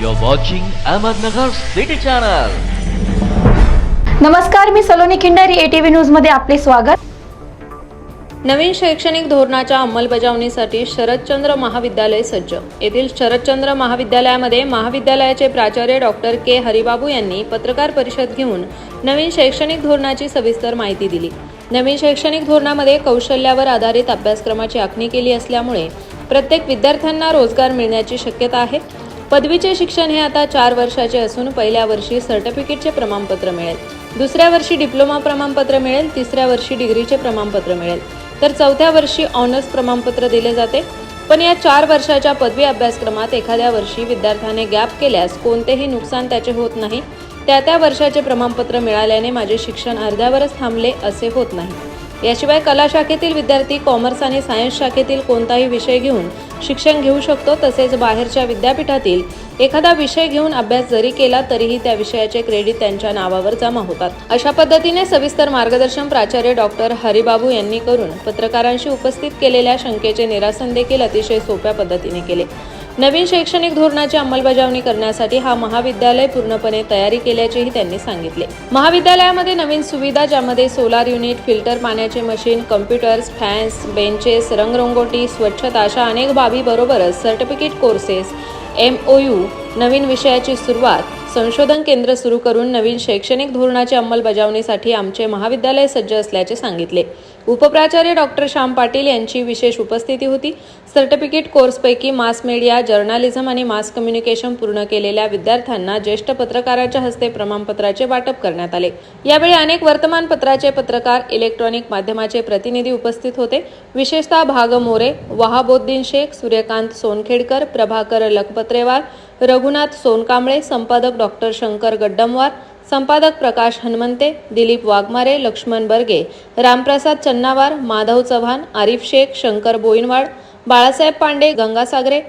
You're watching Ahmednagar City Channel. नमस्कार मी Saloni Khindari ATV न्यूजमध्ये आपले स्वागत. नवीन शैक्षणिक धोरणाच्या अंमलबजावणीसाठी शरदचंद्र महाविद्यालय सज्ज. येथील शरदचंद्र महाविद्यालयामध्ये महाविद्यालयाचे प्राचार्य डॉक्टर के. हरिबाबू यांनी पत्रकार परिषद घेऊन नवीन शैक्षणिक धोरणाची सविस्तर माहिती दिली. नवीन शैक्षणिक धोरणामध्ये कौशल्यावर आधारित अभ्यासक्रमाची आखणी केली असल्यामुळे प्रत्येक विद्यार्थ्यांना रोजगार मिळण्याची शक्यता आहे. पदवीचे शिक्षण हे आता चार वर्षाचे असून पहिल्या वर्षी सर्टिफिकेटचे प्रमाणपत्र मिळेल. दुसऱ्या वर्षी डिप्लोमा प्रमाणपत्र मिळेल तिसऱ्या वर्षी डिग्रीचे प्रमाणपत्र मिळेल. तर चौथ्या वर्षी ऑनर्स प्रमाणपत्र दिले जाते. पण या चार वर्षाच्या पदवी अभ्यासक्रमात एखाद्या वर्षी विद्यार्थ्याने गॅप केल्यास कोणतेही नुकसान त्याचे होत नाही. त्या त्या वर्षाचे प्रमाणपत्र मिळाल्याने माझे शिक्षण अर्ध्यावरच थांबले असे होत नाही. याशिवाय कला शाखेतील विद्यार्थी कॉमर्स आणि सायन्स शाखेतील कोणताही विषय घेऊन शिक्षण घेऊ शकतो तसेच बाहेरच्या विद्यापीठातील एखादा विषय घेऊन अभ्यास जरी केला तरीही त्या विषयाचे क्रेडिट त्यांच्या नावावर जमा होतात. अशा पद्धतीने सविस्तर मार्गदर्शन प्राचार्य डॉक्टर हरिबाबू यांनी करून पत्रकारांशी उपस्थित केलेल्या शंकेचे निरासन देखील अतिशय सोप्या पद्धतीने केले. नवीन शैक्षणिक धोरणाची अंमलबजावणी करण्यासाठी हा महाविद्यालय पूर्णपणे तयारी केल्याचेही त्यांनी सांगितले. महाविद्यालयामध्ये नवीन सुविधा ज्यामध्ये सोलार युनिट फिल्टर पाण्याचे मशीन कम्प्युटर्स फॅन्स बेंचेस रंगरंगोटी स्वच्छता अशा अनेक बाबीबरोबरच certificate courses M O U नवीन विषयाची सुरुवात संशोधन केंद्र सुरू करून नवीन शैक्षणिक धोरणाच्या अंमलबजावणीसाठी आमचे महाविद्यालय सज्ज असल्याचे सांगितले. उपप्राचार्य डॉक्टर श्याम पाटील यांची विशेष उपस्थिती होती. सर्टिफिकेट कोर्सपैकी मास मीडिया जर्नालिझम आणि मास कम्युनिकेशन पूर्ण केलेल्या विद्यार्थ्यांना ज्येष्ठ पत्रकाराच्या हस्ते प्रमाणपत्राचे वाटप करण्यात आले. यावेळी अनेक वर्तमानपत्राचे पत्रकार इलेक्ट्रॉनिक माध्यमाचे प्रतिनिधी उपस्थित होते. विशेषतः भाग मोरे वहाबोद्दीन शेख सूर्यकांत सोनखेडकर प्रभाकर लखपत्रेवार रघुनाथ सोनकांबळे संपादक डॉक्टर शंकर गड्डमवार संपादक प्रकाश हनुमंते दिलीप वाघमारे लक्ष्मण बर्गे रामप्रसाद चन्नावार माधव चव्हाण आरिफ शेख शंकर बोईनवाड बाळासाहेब पांडे गंगासागरे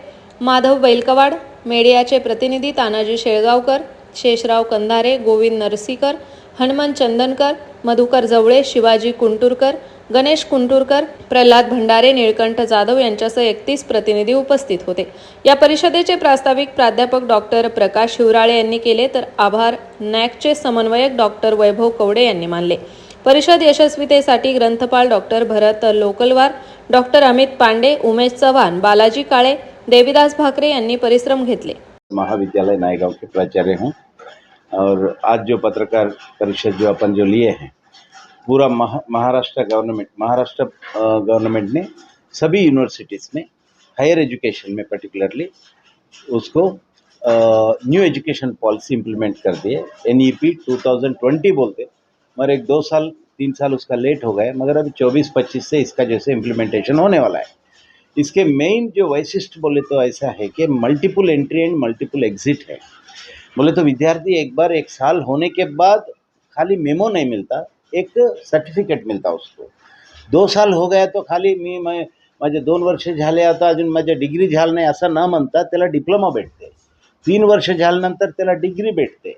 माधव बैलकवाड मेडियाचे प्रतिनिधी तानाजी शेळगावकर शेषराव कंधारे गोविंद नरसीकर हनुमान चंदनकर मधुकर जवळे शिवाजी कुंटुरकर गणेश कुंटुरकर प्रल्हाद भंडारे निळकंठ जाधव यांच्यासह एकतीस प्रतिनिधी उपस्थित होते. या परिषदेचे प्रास्ताविक प्राध्यापक डॉक्टर प्रकाश शिवराळे यांनी केले तर आभार. नॅकचे समन्वयक डॉक्टर वैभव कवडे यांनी मानले. परिषद यशस्वीतेसाठी ग्रंथपाल डॉक्टर भरत लोकलवार डॉक्टर अमित पांडे उमेश चव्हाण बालाजी काळे देविदास भाकरे यांनी परिश्रम घेतले. महाविद्यालय नायगांव के प्राचार्य हूँ. और आज जो पत्रकार परिषद जो अपन जो लिए हैं पूरा महा, महाराष्ट्र गवर्नमेंट महाराष्ट्र गवर्नमेंट ने, सभी यूनिवर्सिटीज़ में हायर एजुकेशन में पर्टिकुलरली उसको न्यू एजुकेशन पॉलिसी इम्प्लीमेंट कर दिए। N E P two thousand twenty बोलते। मगर एक दो साल, तीन साल उसका लेट हो गया मगर अभी चौबीस पच्चीस से इसका जैसे इम्प्लीमेंटेशन होने वाला है। इसके मेन जो वैशिष्ट बोले तो ऐसा है कि multiple entry and multiple exit है। बोले तो विद्यार्थी एक बार एक साल होने के बाद खाली मेमो नहीं मिलता एक सर्टिफिकेट मिळता उसको। दो साल हो गया तो खाली मी मै माझे दोन वर्ष झाले आता अजून माझ्या डिग्री झाल नाही असं न म्हणता त्याला डिप्लोमा भेटते. तीन वर्ष झाल्यानंतर त्याला डिग्री भेटते.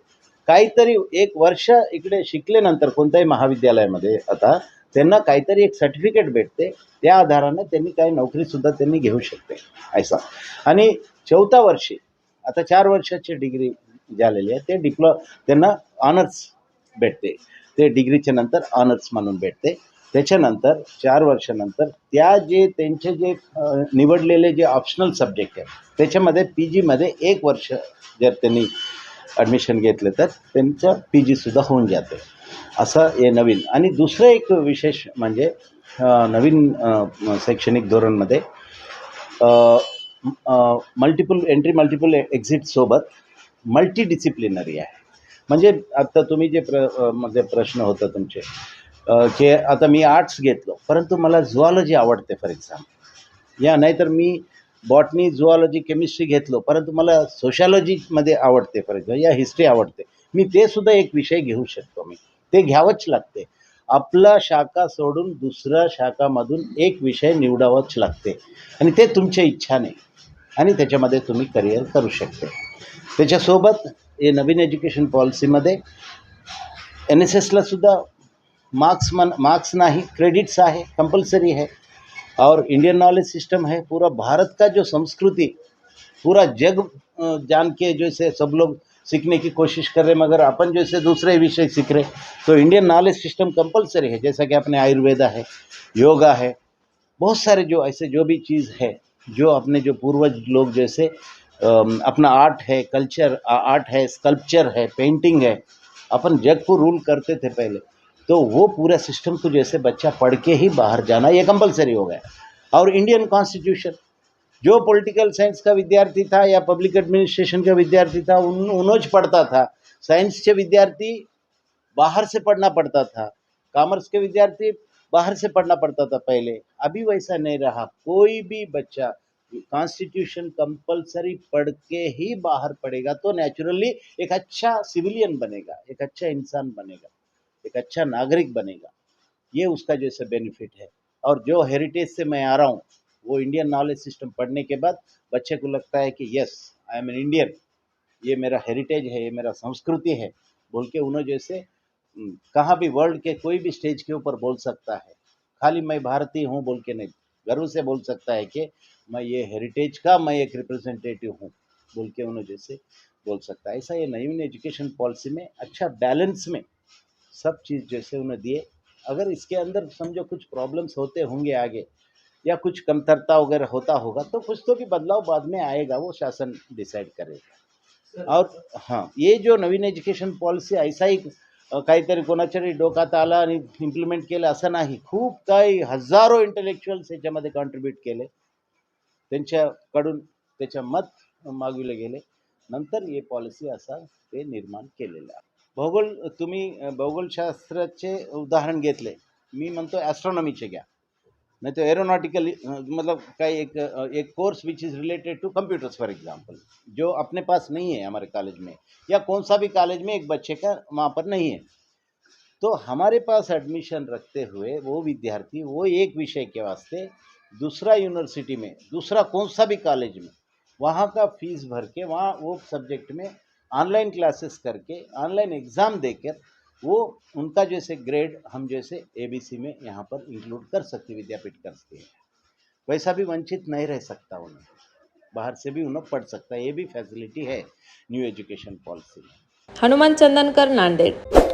काहीतरी एक वर्ष इकडे शिकल्यानंतर कोणत्याही महाविद्यालयामध्ये आता त्यांना काहीतरी एक सर्टिफिकेट भेटते. त्या आधाराने त्यांनी काही नोकरीसुद्धा त्यांनी घेऊ शकते. ऐसा. आणि चौथा वर्षी आता चार वर्षाची डिग्री झालेली आहे. ते डिप्लो त्यांना ऑनर्स भेटते. ते डिग्रीच्या नंतर ऑनर्स म्हणून भेटते. त्याच्यानंतर चार वर्षानंतर त्या जे त्यांचे जे निवडलेले जे ऑप्शनल सब्जेक्ट आहे त्याच्यामध्ये पी जीमध्ये एक वर्ष जर त्यांनी ॲडमिशन घेतलं तर त्यांचं पी जीसुद्धा होऊन जाते. असं हे नवीन. आणि दुसरं एक विशेष म्हणजे नवीन शैक्षणिक धोरणमध्ये मल्टिपल एंट्री मल्टिपल एक्झिटसोबत मल्टी डिसिप्लिनरी आहे. म्हणजे आता तुम्ही जे प्र म्हणजे प्रश्न होता तुमचे की आता मी आर्ट्स घेतलो परंतु मला झुऑलॉजी आवडते फॉर एक्झाम्पल या नाहीतर मी बॉटनी झुऑलॉजी केमिस्ट्री घेतलो परंतु मला सोशॉलॉजीमध्ये आवडते फॉर एक्झाम्पल या हिस्ट्री आवडते. मी ते सुद्धा एक विषय घेऊ शकतो मी. ते घ्यावंच लागते. आपला शाखा सोडून दुसऱ्या शाखामधून एक विषय निवडावाच लागते. आणि ते तुमच्या इच्छाने आणि त्याच्यामध्ये तुम्ही करिअर करू शकते. त्याच्यासोबत हे नवीन एज्युकेशन पॉलिसीमध्ये एन एस एसला सुद्धा मार्क्स मन मार्क्स नहीं क्रेडिट्स है कंपलसरी है और इंडियन नॉलेज सिस्टम है पूरा भारत का जो संस्कृति पूरा जग जान के जैसे सब लोग सीखने की कोशिश कर रहे हैं मगर अपन जैसे दूसरे विषय सीख रहे तो इंडियन नॉलेज सिस्टम कंपलसरी है जैसा कि अपने आयुर्वेदा है योगा है बहुत सारे जो ऐसे जो भी चीज़ है जो अपने जो पूर्वज लोग जैसे अपना आर्ट है, कल्चर आर्ट है, स्कल्पचर है, पेंटिंग है, अपन जग को रूल करते थे पहले। तो वो पूरा सिस्टम को जैसे बच्चा पढ़ के ही बाहर जाना, ये कंपलसरी हो गया। और इंडियन कॉन्स्टिट्यूशन, जो पॉलिटिकल साइंस का विद्यार्थी था या पब्लिक एडमिनिस्ट्रेशन का विद्यार्थी था, उन उन्होंने पढ़ता था। साइंस के विद्यार्थी बाहर से पढ़ना पड़ता था, कॉमर्स के विद्यार्थी बाहर से पढ़ना पड़ता था पहले। अभी वैसा नहीं रहा, कोई भी बच्चा कॉन्स्टिट्यूशन कंपलसरी पढ़ के ही बाहर पड़ेगा तो नेचुरली एक अच्छा सिविलियन बनेगा एक अच्छा इंसान बनेगा एक अच्छा नागरिक बनेगा। ये उसका जैसे बेनिफिट है। और जो हेरिटेज से मैं आ रहा हूँ वो इंडियन नॉलेज सिस्टम पढ़ने के बाद बच्चे को लगता है कि yes I am an Indian ये मेरा हेरिटेज है ये मेरा संस्कृति है। बोल के उन्हें जैसे हम्म, कहाँ भी वर्ल्ड के कोई भी स्टेज के ऊपर बोल सकता है। खाली मैं भारतीय हूँ बोल के नहीं गर्व से बोल सकता है कि मैं ये हेरिटेज का मैं एक रिप्रेजेंटेटिव हूँ बोल के उन्हें जैसे बोल सकता है। ऐसा ये नई एजुकेशन पॉलिसी में अच्छा बैलेंस में सब चीज़ जैसे उन्हें दिए। अगर इसके अंदर समझो कुछ प्रॉब्लम्स होते होंगे आगे या कुछ कमतरता वगैरह होता होगा तो कुछ तो भी बदलाव बाद में आएगा वो शासन डिसाइड करेगा। और हाँ ये जो नवीन एज्युकेशन पॉलिसी ऐसा ही काहीतरी कोणाच्या तरी डोक्यात आलं आणि इम्प्लिमेंट केलं असं नाही खूप काही हजारो इंटेलेक्च्युअल्स याच्यामध्ये कॉन्ट्रीब्यूट केले त्यांच्याकडून त्याच्या मत मागविले गेले. नंतर हे पॉलिसी असा ते निर्माण केलेलं आहे. भौगोल तुम्ही भौगोलशास्त्राचे उदाहरण घेतले. मी म्हणतो ॲस्ट्रॉनॉमीचे घ्या. नाही तर एरोनॉटिकल मतलब काही एक एक course which is related to computers for example जो अपने पास नहीं है हमारे कॉलेज में या कौन सा भी कॉलेज में एक बच्चे का वहाँ पर नहीं है। तो हमारे पास एडमिशन रखते हुए वो विद्यार्थी वो एक विषय के वास्ते दूसरा यूनिवर्सिटी में, दूसरा कौन सा भी कॉलेज में, वहाँ का फ़ीस भर के, वहाँ वो सब्जेक्ट में ऑनलाइन क्लासेस करके ऑनलाइन एग्ज़ाम देकर, वो उनका जैसे ग्रेड हम जैसे एबीसी में यहाँ पर इंक्लूड कर सकते, विद्यापीठ कर सकते हैं। वैसा भी वंचित नहीं रह सकता उन्हें। बाहर से भी उन्हें पढ़ सकता है, ये भी फैसिलिटी है न्यू एजुकेशन पॉलिसी में। हनुमान चंदनकर नांदेड।